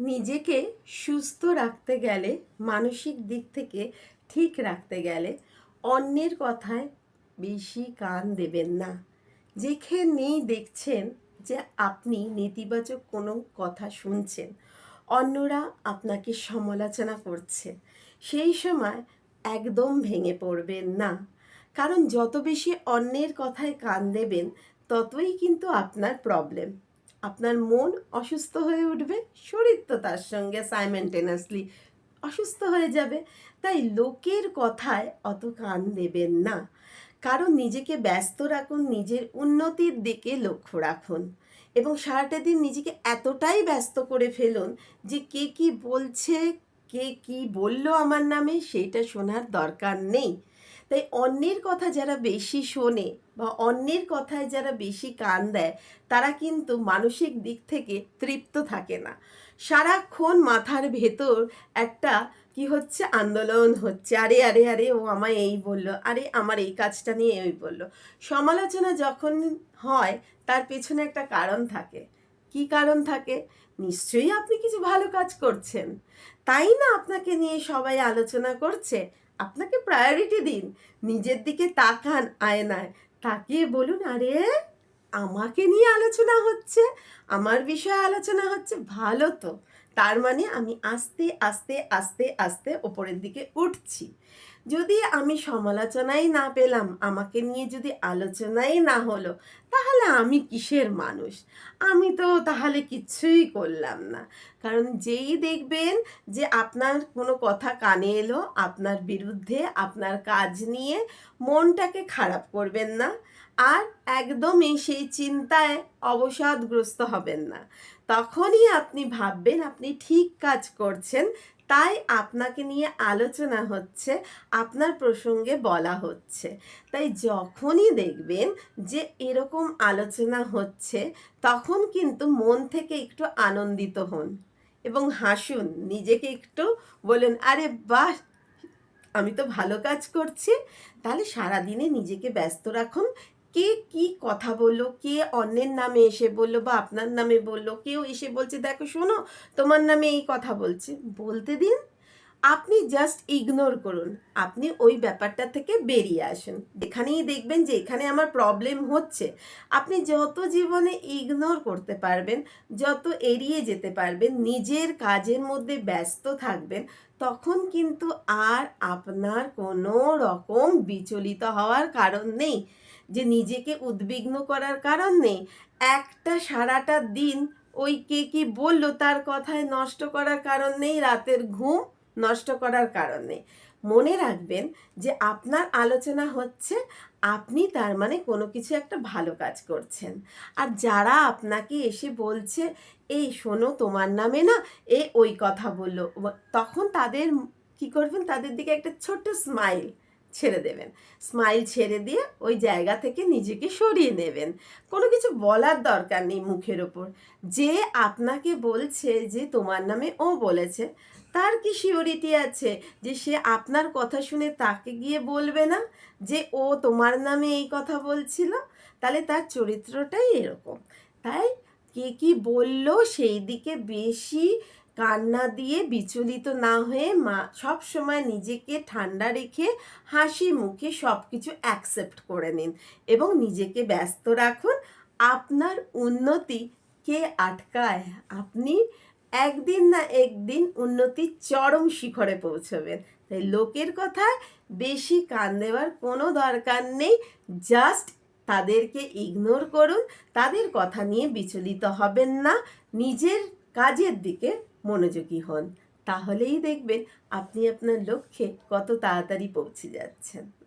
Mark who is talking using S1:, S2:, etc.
S1: নিজেকে সুস্থ রাখতে গেলে, মানসিক দিক থেকে ঠিক রাখতে গেলে অন্যের কথায় বেশি কান দেবেন না। যেখানেই দেখছেন যে আপনি নেতিবাচক কোনো কথা শুনছেন, অন্যরা আপনাকে সমালোচনা করছে, সেই সময় একদম ভেঙে পড়বেন না। কারণ যত বেশি অন্যের কথায় কান দেবেন, ততই কিন্তু আপনার প্রবলেম আপনার মন অসুস্থ হয়ে উঠবে, শরীর তো তার সঙ্গে সাইমেন্টেনাসলি অসুস্থ হয়ে যাবে। তাই লোকের কথায় অত কান দেবেন না। কারণ নিজেকে ব্যস্ত রাখুন, নিজের উন্নতির দিকে লক্ষ্য রাখুন এবং সারাটা দিন নিজেকে এতটাই ব্যস্ত করে ফেলুন যে কে কি বলছে, কে কি বলল আমার নামে সেইটা শোনার দরকার নেই। তাই অন্যের কথা যারা বেশি শোনে বা অন্যের কথায় যারা বেশি কান দেয়, তারা কিন্তু মানসিক দিক থেকে তৃপ্ত থাকে না। সারাক্ষণ মাথার ভেতর একটা কি হচ্ছে? আন্দোলন হচ্ছে। আরে আরে আরে, ও আমায় এই বলল, আরে, আমার এই কাজটা নিয়ে ওই বলল। সমালোচনা যখন হয়, তার পেছনে একটা কারণ থাকে। কি কারণ থাকে? নিশ্চয়ই আপনি কিছু ভালো কাজ করছেন। তাই না আপনাকে নিয়ে সবাই আলোচনা করছে? আপনাকে প্রায়োরিটি দিন। নিজের দিকে তাকান আয়নায়। তাকিয়ে বলুন আরে আমাকে নিয়ে আলোচনা হচ্ছে। আমার বিষয়ে আলোচনা হচ্ছে ভালো তো। তার মানে আমি আস্তে আস্তে আস্তে আস্তে ওপরের দিকে উঠছি। যদি আমি সমালোচনাই না পেলাম, আমাকে নিয়ে যদি আলোচনাই না হলো, তাহলে আমি কিসের মানুষ? আমি তো তাহলে কিচ্ছুই করলাম না। কারণ যেই দেখবেন যে আপনার কোনো কথা কানে এলো, আপনার বিরুদ্ধে আপনার কাজ নিয়ে মনটাকে খারাপ করবেন না। আর একদমই সেই চিন্তায় অবসাদগ্রস্ত হবেন না। তখনই আপনি ভাববেন আপনি ঠিক কাজ করছেন, তাই আপনাকে নিয়ে আলোচনা হচ্ছে, আপনার প্রসঙ্গে বলা হচ্ছে। তাই যখনই দেখবেন যে এরকম আলোচনা হচ্ছে, তখন কিন্তু মন থেকে একটু আনন্দিত হন এবং হাসুন, নিজেকে একটু বলুন, আরে বাহ! আমি তো ভালো কাজ করছি। তাহলে সারাদিনে নিজেকে ব্যস্ত রাখুন কে কি কথা বলল, কে অন্যের নামে এসে বলল বা আপনার নামে বলল, কেউ এসে বলছে, দেখো শোনো, তোমার নামে এই কথা বলছে। বলতে দিন আপনি জাস্ট ইগনোর করুন। আপনি ওই ব্যাপারটা থেকে বেরিয়ে আসুন। এখানেই দেখবেন যে এখানে আমার প্রবলেম হচ্ছে। আপনি যত জীবনে ইগনোর করতে পারবেন, যত এড়িয়ে যেতে পারবেন, নিজের কাজের মধ্যে ব্যস্ত থাকবেন, তখন কিন্তু আর আপনার কোনো রকম বিচলিত হওয়ার কারণ নেই। যে নিজেকে উদ্বিগ্ন করার কারণ নেই। একটা সারাটা দিন ওই কে কি বলল তার কথায় নষ্ট করার কারণ নেই। রাতের ঘুম নষ্ট করার কারণে। মনে রাখবেন যে আপনার আলোচনা হচ্ছে, আপনি তার মানে কোনো কিছু একটা ভালো কাজ করছেন। আর যারা আপনাকে এসে বলছে, এই শোনো, তোমার নামে না এ ওই কথা বলল। তখন তাদের কি করবেন? তাদের দিকে একটা ছোট্ট স্মাইল ছেড়ে দেবেন। স্মাইল ছেড়ে দিয়ে ওই জায়গা থেকে নিজেকে সরিয়ে নেবেন। কোনো কিছু বলার দরকার নেই মুখের ওপর। যে আপনাকে বলছে যে, তোমার নামে ও বলেছে তার কি শিওরিটি আছে? যে সে আপনার কথা শুনে তাকে গিয়ে বলবে না যে, ও তোমার নামে এই কথা বলছিল? তাহলে তার চরিত্রটাই এরকম। তাই কে কি বলল সেই দিকে বেশি কান্না দিয়ে বিচলিত না হয়ে মা সব সময় নিজেকে ঠান্ডা রেখে হাসি মুখে সব কিছু অ্যাকসেপ্ট করে নিন এবং নিজেকে ব্যস্ত রাখুন। আপনার উন্নতি কে আটকায়? আপনি একদিন না একদিন উন্নতির চরম শিখরে পৌঁছবেন। তাই লোকের কথা বেশি কান দেওয়ার কোনো দরকার নেই। জাস্ট তাদেরকে ইগনোর করুন, তাদের কথা নিয়ে বিচলিত হবেন না, নিজের কাজের দিকে মনোযোগী হন। তাহলেই দেখবেন আপনি আপনার লক্ষ্যে কত তাড়াতাড়ি পৌঁছে যাচ্ছেন।